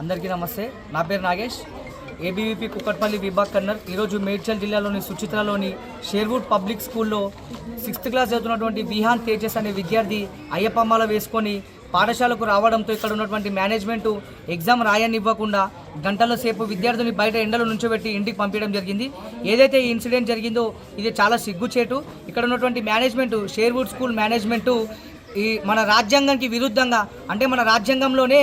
అందరికీ నమస్తే. నా పేరు నాగేష్. ఏబీవీపీ కుక్కట్పల్లి విభాగ్ కన్నర్. ఈరోజు మేడ్చల్ జిల్లాలోని సుచిత్రలోని షేర్వుడ్ పబ్లిక్ స్కూల్లో సిక్స్త్ క్లాస్ చదువుతున్నటువంటి విహాన్ తేజస్ అనే విద్యార్థి అయ్యప్పమాల వేసుకొని పాఠశాలకు రావడంతో ఇక్కడ ఉన్నటువంటి మేనేజ్మెంట్ ఎగ్జామ్ రాయనివ్వకుండా గంటల సేపు విద్యార్థిని బయట ఎండలో నుంచోబెట్టి ఇంటికి పంపించడం జరిగింది. ఏదైతే ఈ ఇన్సిడెంట్ జరిగిందో ఇది చాలా సిగ్గుచేటు. ఇక్కడ ఉన్నటువంటి మేనేజ్మెంట్ షేర్వుడ్ స్కూల్ మేనేజ్మెంటు ఈ మన రాజ్యాంగానికి విరుద్ధంగా అంటే మన రాజ్యాంగంలోనే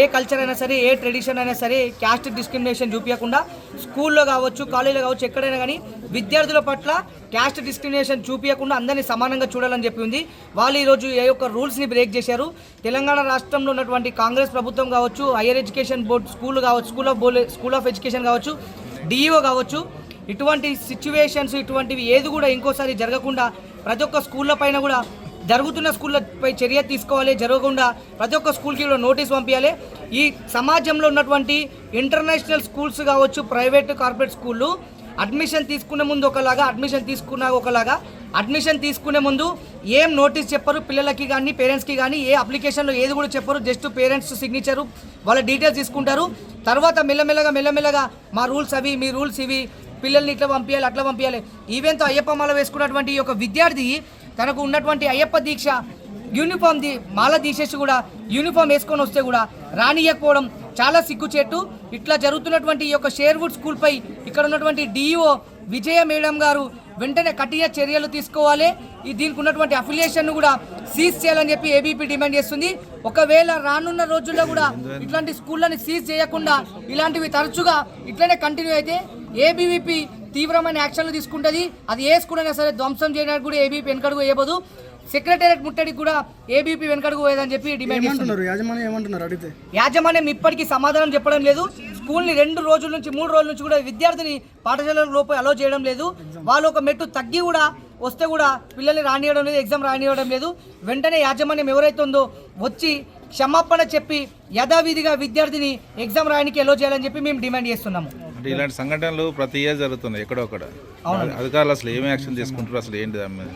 ఏ కల్చర్ అయినా సరే ఏ ట్రెడిషన్ అయినా సరే క్యాస్ట్ డిస్క్రిమినేషన్ చూపించకుండా స్కూల్లో కావచ్చు కాలేజీలో కావచ్చు ఎక్కడైనా కానీ విద్యార్థుల పట్ల క్యాస్ట్ డిస్క్రిమినేషన్ చూపించకుండా అందరినీ సమానంగా చూడాలని చెప్పి ఉంది. వాళ్ళు ఈరోజు ఏ యొక్క రూల్స్ని బ్రేక్ చేశారు. తెలంగాణ రాష్ట్రంలో ఉన్నటువంటి కాంగ్రెస్ ప్రభుత్వం కావచ్చు హైయర్ ఎడ్యుకేషన్ బోర్డ్ స్కూల్ కావచ్చు school of board school of education కావచ్చు డిఈఓ కావచ్చు ఇటువంటి సిచ్యువేషన్స్ ఇటువంటివి ఏది కూడా ఇంకోసారి జరగకుండా ప్రతి ఒక్క స్కూళ్ళ పైన కూడా జరుగుతున్న స్కూళ్ళపై చర్య తీసుకోవాలి. జరగకుండా ప్రతి ఒక్క స్కూల్కి కూడా నోటీస్ పంపించాలి. ఈ సమాజంలో ఉన్నటువంటి ఇంటర్నేషనల్ స్కూల్స్ కావచ్చు ప్రైవేట్ కార్పొరేట్ స్కూళ్ళు అడ్మిషన్ తీసుకునే ముందు ఒకలాగా అడ్మిషన్ తీసుకున్నా ఒకలాగా అడ్మిషన్ తీసుకునే ముందు ఏం నోటీస్ చెప్పరు పిల్లలకి కానీ పేరెంట్స్కి కానీ ఏ అప్లికేషన్లో ఏది కూడా చెప్పరు. జస్ట్ పేరెంట్స్ సిగ్నేచరు వాళ్ళ డీటెయిల్స్ తీసుకుంటారు. తర్వాత మెల్లమెల్లగా మెల్లమెల్లగా మా రూల్స్ అవి మీ రూల్స్ ఇవి పిల్లల్ని ఇట్లా పంపించాలి అట్లా పంపించాలి. ఈవెంతో అయ్యప్ప మాల వేసుకున్నటువంటి ఈ యొక్క విద్యార్థి తనకు ఉన్నటువంటి అయ్యప్ప దీక్ష యూనిఫామ్ ది మాల తీసేసి కూడా యూనిఫామ్ వేసుకొని వస్తే కూడా రానియకపోవడం చాలా సిగ్గుచేటు. ఇట్లా జరుగుతున్నటువంటి ఈ యొక్క షేర్వుడ్ స్కూల్పై ఇక్కడ ఉన్నటువంటి డిఈఓ విజయ మేడం గారు వెంటనే కఠిన చర్యలు తీసుకోవాలి. ఈ దీనికి ఉన్నటువంటి అఫిలియేషన్ కూడా సీజ్ చేయాలని చెప్పి ఏబీపీ డిమాండ్ చేస్తుంది. ఒకవేళ రానున్న రోజుల్లో కూడా ఇట్లాంటి స్కూళ్ళని సీజ్ చేయకుండా ఇలాంటివి తరచుగా ఇట్లనే కంటిన్యూ అయితే ఏబీవీపీ తీవ్రమైన యాక్షన్లు తీసుకుంటుంది. అది అయినా సరే ధ్వంసం చేయడానికి కూడా ఏబీపీ వెనకడుగు వేయబోదు. సెక్రటేరియట్ ముట్టడికి కూడా ఏబీపీ వెనకడుగు వేయదని చెప్పి డిమాండ్ యాజమాన్యం ఏమంటున్నారు? అడిగితే. యాజమాన్యం ఇప్పటికీ సమాధానం చెప్పడం లేదు. స్కూల్ని రెండు రోజుల నుంచి మూడు రోజుల నుంచి కూడా విద్యార్థిని పాఠశాల లోపల అలో చేయడం లేదు. వాళ్ళు ఒక మెట్టు తగ్గి కూడా వస్తే కూడా పిల్లల్ని రానియడం లేదు ఎగ్జామ్ రానివ్వడం లేదు. వెంటనే యాజమాన్యం ఎవరైతే ఉందో వచ్చి క్షమాపణ చెప్పి యథావిధిగా విద్యార్థిని ఎగ్జామ్ రాయడానికి ఎలో చేయాలని చెప్పి మేము డిమాండ్ చేస్తున్నాము. అంటే ఇలాంటి సంఘటనలు ప్రతి ఇయర్ జరుగుతున్నాయి ఎక్కడో అక్కడ. అధికారులు అసలు ఏమి యాక్షన్ తీసుకుంటారు అసలు ఏంటి దాని మీద?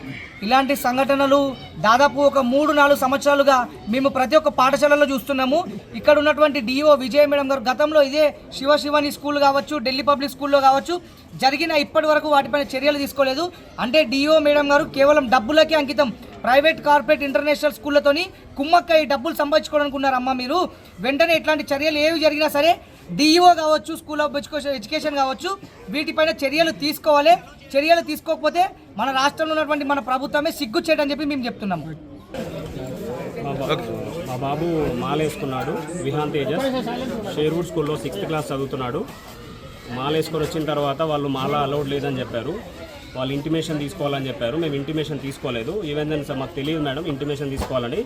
ఇలాంటి సంఘటనలు దాదాపు ఒక మూడు నాలుగు సంవత్సరాలుగా మేము ప్రతి ఒక్క పాఠశాలలో చూస్తున్నాము. ఇక్కడ ఉన్నటువంటి డిఓ విజయ మేడం గారు గతంలో ఇదే శివ శివాని స్కూల్ కావచ్చు ఢిల్లీ పబ్లిక్ స్కూల్లో కావచ్చు జరిగిన ఇప్పటి వరకు వాటిపైన చర్యలు తీసుకోలేదు. అంటే డిఓ మేడం గారు కేవలం డబ్బులకే అంకితం. ప్రైవేట్ కార్పొరేట్ ఇంటర్నేషనల్ స్కూళ్ళతోని కుమ్మక్కై డబ్బులు సంపాదించుకోవడానికి ఉన్నారమ్మా మీరు. వెంటనే ఇట్లాంటి చర్యలు ఏవి జరిగినా సరే డిఈఓ కావచ్చు స్కూల్ ఆఫ్ ఎడ్యుకేషన్ ఎడ్యుకేషన్ కావచ్చు వీటిపైన చర్యలు తీసుకోవాలి. చర్యలు తీసుకోకపోతే మన రాష్ట్రంలో ఉన్నటువంటి మన ప్రభుత్వమే సిగ్గు చేయడం చెప్పి మేము చెప్తున్నాము మా బాబు మా బాబు మాల వేసుకున్నాడు విహాన్ తేజస్. షేర్వుడ్ స్కూల్లో సిక్స్త్ క్లాస్ చదువుతున్నాడు. మాల వేసుకొని వచ్చిన తర్వాత వాళ్ళు మాల అలౌడ్ లేదని చెప్పారు. వాళ్ళు ఇంటిమేషన్ తీసుకోవాలని చెప్పారు. మేము ఇంటిమేషన్ తీసుకోలేదు. ఈవెన్ దెన్ సార్ మాకు తెలియదు మేడం ఇంటిమేషన్ తీసుకోవాలని.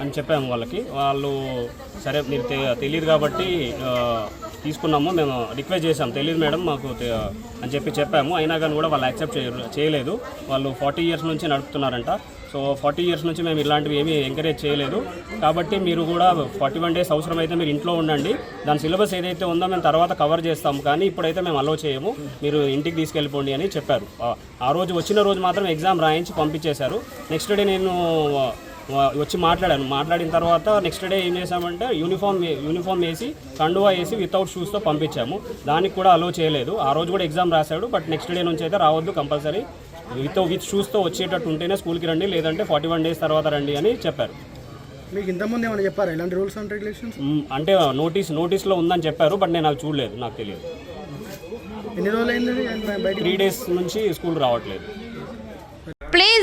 అని చెప్పాము వాళ్ళకి. వాళ్ళు సరే మీరు తె- తెలియదు కాబట్టి తీసుకున్నాము. మేము రిక్వెస్ట్ చేసాం తెలియదు మేడం మాకు అని చెప్పి చెప్పాము. అయినా కానీ కూడా వాళ్ళు యాక్సెప్ట్ చేయ చేయలేదు. వాళ్ళు ఫార్టీ ఇయర్స్ నుంచి నడుపుతున్నారంట. సో ఫార్టీ ఇయర్స్ నుంచి మేము ఇలాంటివి ఏమీ ఎంకరేజ్ చేయలేదు. కాబట్టి మీరు కూడా ఫార్టీ వన్ డేస్ అవసరమైతే మీరు ఇంట్లో ఉండండి. దాని సిలబస్ ఏదైతే ఉందో మేము తర్వాత కవర్ చేస్తాం కానీ ఇప్పుడైతే మేము అలో చేయము. మీరు ఇంటికి తీసుకెళ్ళిపోండి అని చెప్పారు. ఆ- రోజు వచ్చిన రోజు మాత్రం ఎగ్జామ్ రాయించి పంపించేశారు. నెక్స్ట్ డే నేను వచ్చి మాట్లాడాను. మాట్లాడిన తర్వాత నెక్స్ట్ డే ఏం చేసామంటే యూనిఫామ్ యూనిఫామ్ వేసి కండువా వేసి వితౌట్ షూస్తో పంపించాము. దానికి కూడా అలో చేయలేదు. ఆ రోజు కూడా ఎగ్జామ్ రాశాడు బట్ నెక్స్ట్ డే నుంచి అయితే రావద్దు కంపల్సరీ విత్ విత్ షూస్తో వచ్చేటట్టు ఉంటేనే స్కూల్కి రండి లేదంటే ఫార్టీ వన్ డేస్ తర్వాత రండి అని చెప్పారు. మీకు ఇంతకుముందు ఏమైనా చెప్పారా? ఇలాంటి రూల్స్ అండ్ రెగ్యులేషన్స్ అంటే నోటీస్ నోటీస్లో ఉందని చెప్పారు బట్ నేను అది చూడలేదు నాకు తెలియదు. ఎన్ని రోజులు అయింది త్రీ డేస్ నుంచి స్కూల్ రావట్లేదు.